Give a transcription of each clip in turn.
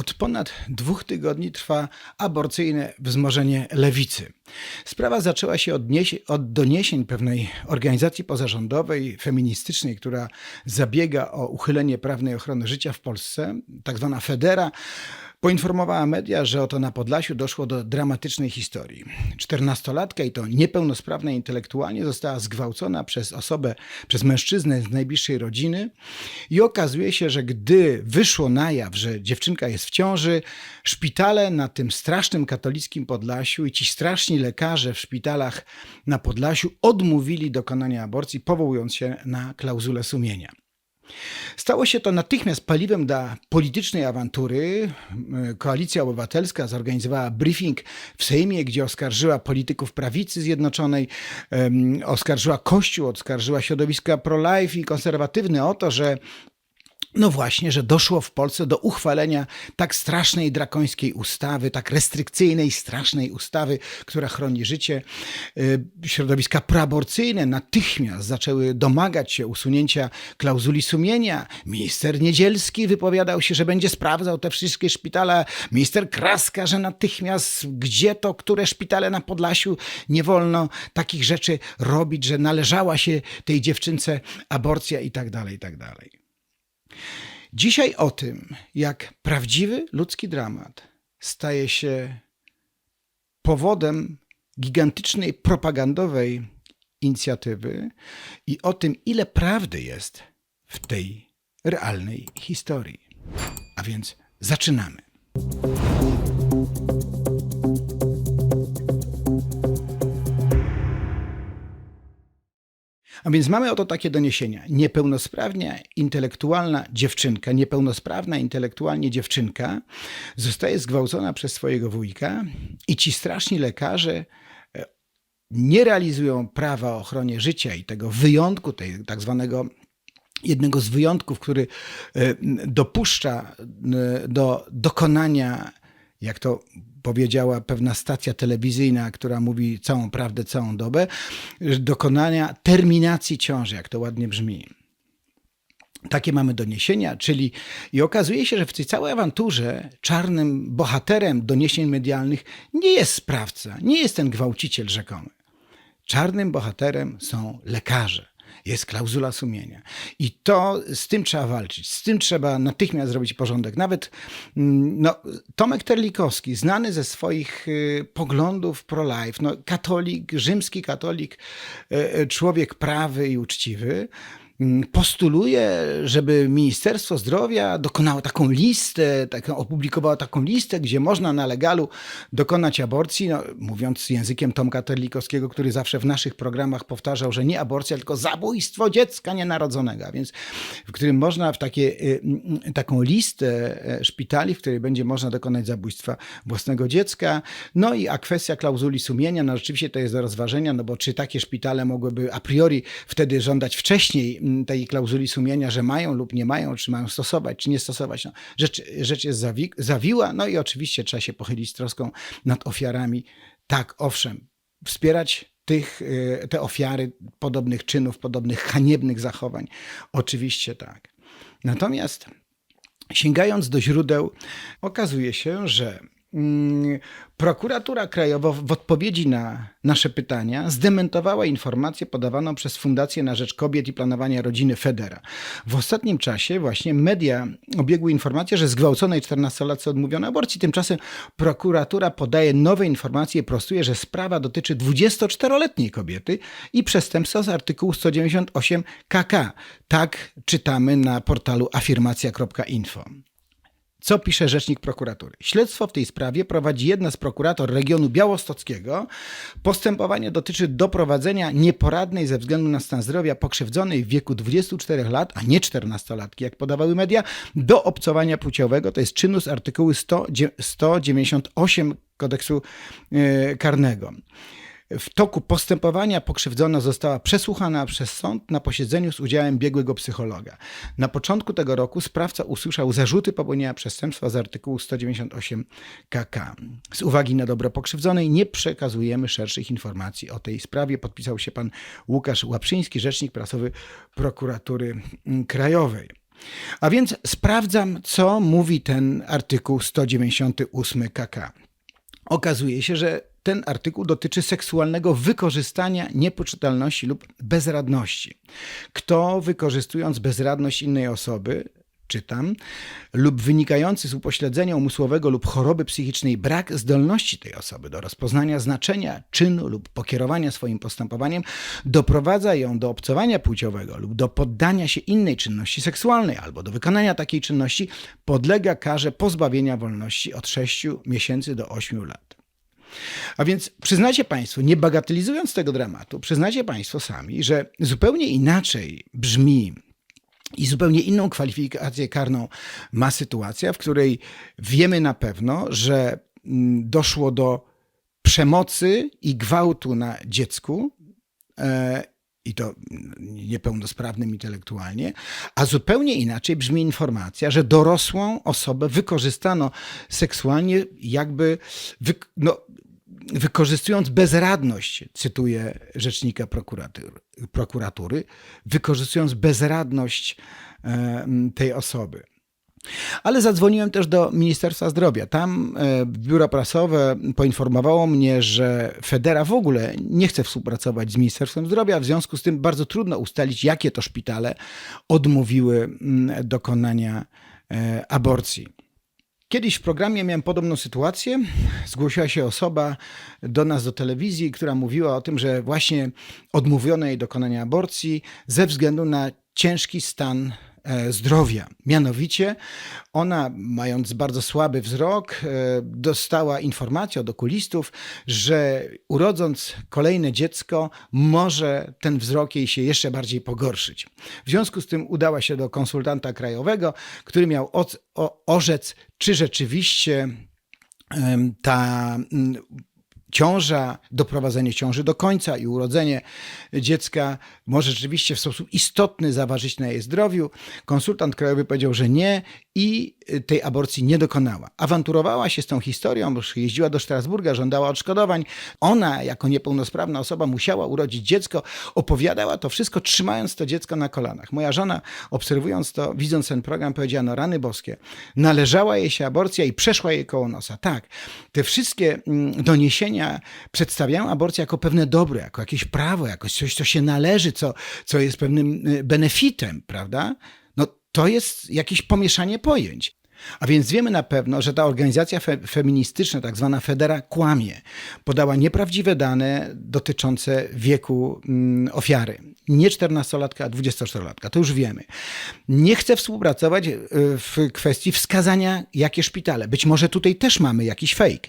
Od ponad dwóch tygodni trwa aborcyjne wzmożenie lewicy. Sprawa zaczęła się od, od, doniesień pewnej organizacji pozarządowej, feministycznej, która zabiega o uchylenie prawnej ochrony życia w Polsce, tak zwana Federa poinformowała media, że oto na Podlasiu doszło do dramatycznej historii. Czternastolatka i to niepełnosprawna intelektualnie została zgwałcona przez osobę, przez mężczyznę z najbliższej rodziny i okazuje się, że gdy wyszło na jaw, że dziewczynka jest w ciąży, szpitale na tym strasznym katolickim Podlasiu i ci straszni lekarze w szpitalach na Podlasiu odmówili dokonania aborcji, powołując się na klauzulę sumienia. Stało się to natychmiast paliwem dla politycznej awantury. Koalicja Obywatelska zorganizowała briefing w Sejmie, gdzie oskarżyła polityków prawicy zjednoczonej, oskarżyła Kościół, oskarżyła środowiska pro-life i konserwatywne o to, że no właśnie, że doszło w Polsce do uchwalenia tak strasznej, drakońskiej ustawy, tak restrykcyjnej, strasznej ustawy, która chroni życie. Y, środowiska proaborcyjne natychmiast zaczęły domagać się usunięcia klauzuli sumienia. Minister Niedzielski wypowiadał się, że będzie sprawdzał te wszystkie szpitale. Minister Kraska, że natychmiast gdzie to, które szpitale na Podlasiu nie wolno takich rzeczy robić, że należała się tej dziewczynce aborcja i tak dalej, i tak dalej. Dzisiaj o tym, jak prawdziwy ludzki dramat staje się powodem gigantycznej propagandowej inicjatywy i o tym, ile prawdy jest w tej realnej historii. A więc zaczynamy. A więc mamy oto takie doniesienia. Niepełnosprawnia intelektualna dziewczynka, niepełnosprawna intelektualnie dziewczynka zostaje zgwałcona przez swojego wujka i ci straszni lekarze e, nie realizują prawa o ochronie życia i tego wyjątku, tej tak zwanego jednego z wyjątków, który e, dopuszcza e, do dokonania, jak to powiedziała pewna stacja telewizyjna, która mówi całą prawdę, całą dobę, dokonania terminacji ciąży, jak to ładnie brzmi. Takie mamy doniesienia, czyli i okazuje się, że w tej całej awanturze czarnym bohaterem doniesień medialnych nie jest sprawca, nie jest ten gwałciciel rzekomy. Czarnym bohaterem są lekarze jest klauzula sumienia. I to z tym trzeba walczyć, z tym trzeba natychmiast zrobić porządek. Nawet mm, no, Tomek Terlikowski, znany ze swoich y, poglądów pro-life, no, katolik, rzymski katolik, y, y, człowiek prawy i uczciwy, Mm, postuluje, żeby Ministerstwo Zdrowia dokonało taką listę, taką, opublikowało taką listę, gdzie można na legalu dokonać aborcji, no, mówiąc językiem Tomka Terlikowskiego, który zawsze w naszych programach powtarzał, że nie aborcja, tylko zabójstwo dziecka nienarodzonego, więc w którym można w takie, y, y, taką listę e, szpitali, w której będzie można dokonać zabójstwa własnego dziecka. No i a kwestia klauzuli sumienia, no rzeczywiście to jest do rozważenia, no bo czy takie szpitale mogłyby a priori wtedy żądać wcześniej tej klauzuli sumienia, że mają lub nie mają, czy mają stosować, czy nie stosować. No, rzecz, rzecz jest zawi zawiła, no i oczywiście trzeba się pochylić z troską nad ofiarami. Tak, owszem, wspierać tych, y, te ofiary podobnych czynów, podobnych haniebnych zachowań. Oczywiście tak. Natomiast sięgając do źródeł, okazuje się, że Mm, prokuratura Krajowa w odpowiedzi na nasze pytania zdementowała informację podawaną przez Fundację na Rzecz Kobiet i Planowania Rodziny Federa. W ostatnim czasie właśnie media obiegły informację, że zgwałconej 14-latce odmówiono aborcji. Tymczasem prokuratura podaje nowe informacje i prostuje, że sprawa dotyczy 24-letniej kobiety i przestępstwa z artykułu 198 KK. Tak czytamy na portalu afirmacja.info. Co pisze rzecznik prokuratury? Śledztwo w tej sprawie prowadzi jedna z prokurator regionu białostockiego. Postępowanie dotyczy doprowadzenia nieporadnej ze względu na stan zdrowia pokrzywdzonej w wieku 24 lat, a nie 14-latki, jak podawały media, do obcowania płciowego. To jest czynu z artykułu 100, 198 kodeksu e, karnego. W toku postępowania pokrzywdzona została przesłuchana przez sąd na posiedzeniu z udziałem biegłego psychologa. Na początku tego roku sprawca usłyszał zarzuty popełnienia przestępstwa z artykułu 198 KK. Z uwagi na dobro pokrzywdzonej nie przekazujemy szerszych informacji o tej sprawie. Podpisał się pan Łukasz Łaprzyński, rzecznik prasowy prokuratury krajowej. A więc sprawdzam, co mówi ten artykuł 198 KK. Okazuje się, że ten artykuł dotyczy seksualnego wykorzystania niepoczytalności lub bezradności. Kto wykorzystując bezradność innej osoby, czytam, lub wynikający z upośledzenia umysłowego lub choroby psychicznej brak zdolności tej osoby do rozpoznania znaczenia czynu lub pokierowania swoim postępowaniem, doprowadza ją do obcowania płciowego lub do poddania się innej czynności seksualnej albo do wykonania takiej czynności, podlega karze pozbawienia wolności od 6 miesięcy do 8 lat. A więc przyznacie Państwo, nie bagatelizując tego dramatu, przyznacie Państwo sami, że zupełnie inaczej brzmi i zupełnie inną kwalifikację karną ma sytuacja, w której wiemy na pewno, że mm, doszło do przemocy i gwałtu na dziecku. E, I to niepełnosprawnym intelektualnie, a zupełnie inaczej brzmi informacja, że dorosłą osobę wykorzystano seksualnie, jakby no, wykorzystując bezradność, cytuję rzecznika prokuratury, prokuratury wykorzystując bezradność tej osoby. Ale zadzwoniłem też do Ministerstwa Zdrowia. Tam e, biuro prasowe poinformowało mnie, że Federa w ogóle nie chce współpracować z Ministerstwem Zdrowia, w związku z tym bardzo trudno ustalić, jakie to szpitale odmówiły dokonania e, aborcji. Kiedyś w programie miałem podobną sytuację. Zgłosiła się osoba do nas do telewizji, która mówiła o tym, że właśnie odmówiono jej dokonania aborcji ze względu na ciężki stan zdrowia. Mianowicie ona, mając bardzo słaby wzrok, e, dostała informację od okulistów, że urodząc kolejne dziecko, może ten wzrok jej się jeszcze bardziej pogorszyć. W związku z tym udała się do konsultanta krajowego, który miał orzec, czy rzeczywiście ta ciąża, doprowadzenie ciąży do końca i urodzenie dziecka może rzeczywiście w sposób istotny zaważyć na jej zdrowiu. Konsultant krajowy powiedział, że nie i tej aborcji nie dokonała. Awanturowała się z tą historią, bo jeździła do Strasburga, żądała odszkodowań. Ona, jako niepełnosprawna osoba, musiała urodzić dziecko. Opowiadała to wszystko, trzymając to dziecko na kolanach. Moja żona, obserwując to, widząc ten program, powiedziała: No, rany boskie, należała jej się aborcja i przeszła jej koło nosa. Tak, te wszystkie mm, doniesienia przedstawiają aborcję jako pewne dobro, jako jakieś prawo, jako coś, co się należy, co, co jest pewnym y, benefitem, prawda? No, to jest jakieś pomieszanie pojęć. A więc wiemy na pewno, że ta organizacja fe feministyczna, tak zwana Federa, kłamie. Podała nieprawdziwe dane dotyczące wieku mm, ofiary. Nie 14-latka, a 24-latka. To już wiemy. Nie chce współpracować y, w kwestii wskazania, jakie szpitale. Być może tutaj też mamy jakiś fake.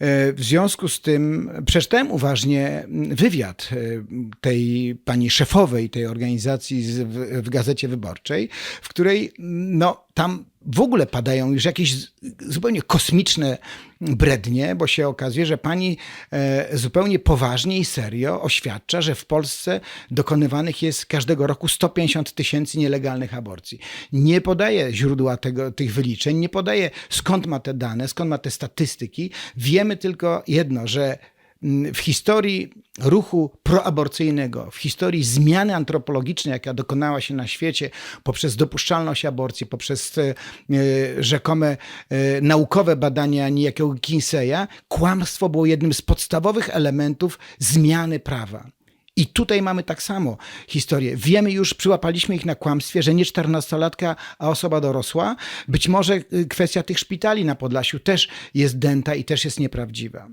E, w związku z tym przeczytałem uważnie wywiad e, tej pani szefowej tej organizacji w, Gazecie Wyborczej, w której no, tam w ogóle padają już jakieś zupełnie kosmiczne brednie, bo się okazuje, że pani e, zupełnie poważnie i serio oświadcza, że w Polsce dokonywanych jest każdego roku 150 tysięcy nielegalnych aborcji. Nie podaje źródła tego, tych wyliczeń, nie podaje skąd ma te dane, skąd ma te statystyki. Wiemy tylko jedno, że w historii ruchu proaborcyjnego, w historii zmiany antropologicznej, jaka dokonała się na świecie poprzez dopuszczalność aborcji, poprzez e, rzekome e, naukowe badania niejakiego Kinseya, kłamstwo było jednym z podstawowych elementów zmiany prawa. I tutaj mamy tak samo historię. Wiemy już, przyłapaliśmy ich na kłamstwie, że nie czternastolatka, a osoba dorosła. Być może y, kwestia tych szpitali na Podlasiu też jest dęta i też jest nieprawdziwa.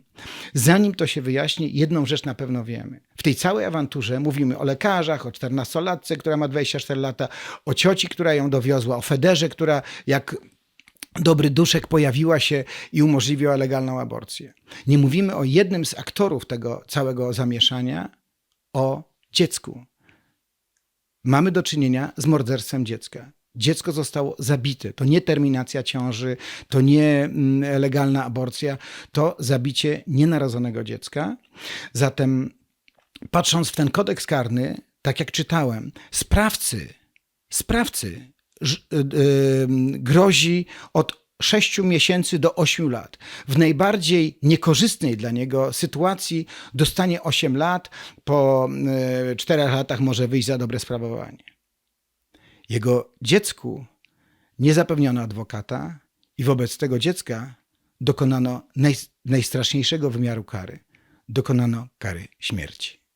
Zanim to się wyjaśni, jedną rzecz na pewno wiemy. W tej całej awanturze mówimy o lekarzach, o czternastolatce, która ma 24 lata, o cioci, która ją dowiozła, o Federze, która jak dobry duszek pojawiła się i umożliwiła legalną aborcję. Nie mówimy o jednym z aktorów tego całego zamieszania, o dziecku. Mamy do czynienia z morderstwem dziecka. Dziecko zostało zabite. To nie terminacja ciąży, to nie mm, legalna aborcja, to zabicie nienarodzonego dziecka. Zatem, patrząc w ten kodeks karny, tak jak czytałem, sprawcy, sprawcy y, y, grozi od 6 miesięcy do 8 lat. W najbardziej niekorzystnej dla niego sytuacji dostanie 8 lat, po 4 e, latach może wyjść za dobre sprawowanie. Jego dziecku nie zapewniono adwokata i wobec tego dziecka dokonano naj, najstraszniejszego wymiaru kary. Dokonano kary śmierci.